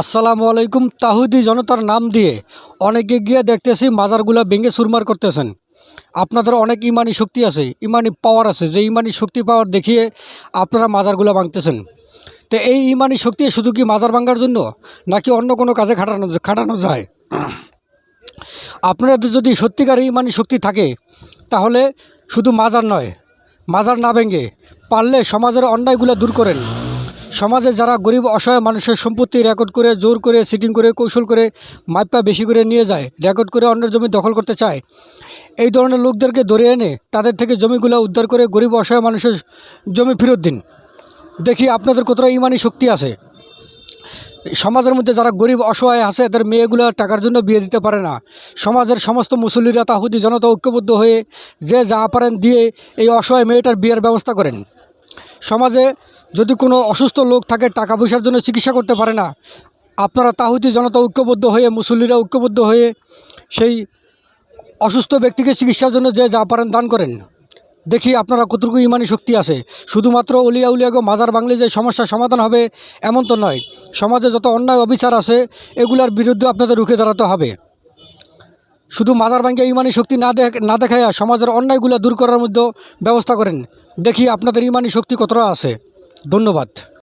আসসালামু আলাইকুম, তাহুদি জনতার নাম দিয়ে অনেকে গিয়ে দেখতেছি মাজারগুলা ভেঙে সুরমার করতেছেন। আপনাদের অনেক ইমানি শক্তি আছে, ইমানি পাওয়ার আছে। যে ইমানি শক্তি পাওয়ার দেখিয়ে আপনারা মাজারগুলা ভাঙতেছেন। তো এই ইমানি শক্তি শুধু কি মাজার ভাঙার জন্য, নাকি অন্য কোনো কাজে খাটানো খাটানো যায়? আপনাদের যদি সত্যিকার ইমানি শক্তি থাকে, তাহলে শুধু মাজার নয়, মাজার না ভেঙে পারলে সমাজের অন্যায়গুলো দূর করেন। সমাজে যারা গরিব, অসহায় মানুষের সম্পত্তি রেকর্ড করে, জোর করে সিটিং করে, কৌশল করে, মাইপা বেশি করে নিয়ে যায় রেকর্ড করে অন্যের জমি দখল করতে চায়, এই ধরনের লোকদেরকে ধরে এনে তাদের থেকে জমিগুলো উদ্ধার করে গরিব, অসহায় মানুষের জমি ফেরত দিন। দেখি আপনাদের কতটা ইমানি শক্তি আছে। সমাজের মধ্যে যারা গরিব, অসহায় আছে, এদের মেয়েগুলো টাকার জন্য বিয়ে দিতে পারে না। সমাজের সমস্ত মুসল্লিরা তাহুদি জনতা ঐক্যবদ্ধ হয়ে যে যা পারেন দিয়ে এই অসহায় মেয়েটার বিয়ের ব্যবস্থা করেন। সমাজে যদি কোনো অসুস্থ লোক থাকে, টাকা পয়সার জন্য চিকিৎসা করতে পারে না। আপনারা তাহুদি জনতা ঐক্যবদ্ধ হয়ে, মুসল্লিরা ঐক্যবদ্ধ হয়ে সেই অসুস্থ ব্যক্তিকে চিকিৎসার জন্য যে যা পারেন দান করেন। দেখি আপনারা কতটুকু ইমানি শক্তি আছে। শুধুমাত্র অলিয়া উলিয়াগো মাজার বাংলে যে সমস্যার সমাধান হবে, এমন তো নয়। সমাজে যত অন্যায় অবিচার আছে, এগুলার বিরুদ্ধে আপনাদের রুখে দাঁড়াতে হবে। শুধু মাজার ভাঙ্গে ইমানি শক্তি না দেখ, না দেখাইয়া সমাজের অন্যায়গুলো দূর করার মধ্যে ব্যবস্থা করেন। দেখি আপনাদের ইমানি শক্তি কতটা আছে। ধন্যবাদ।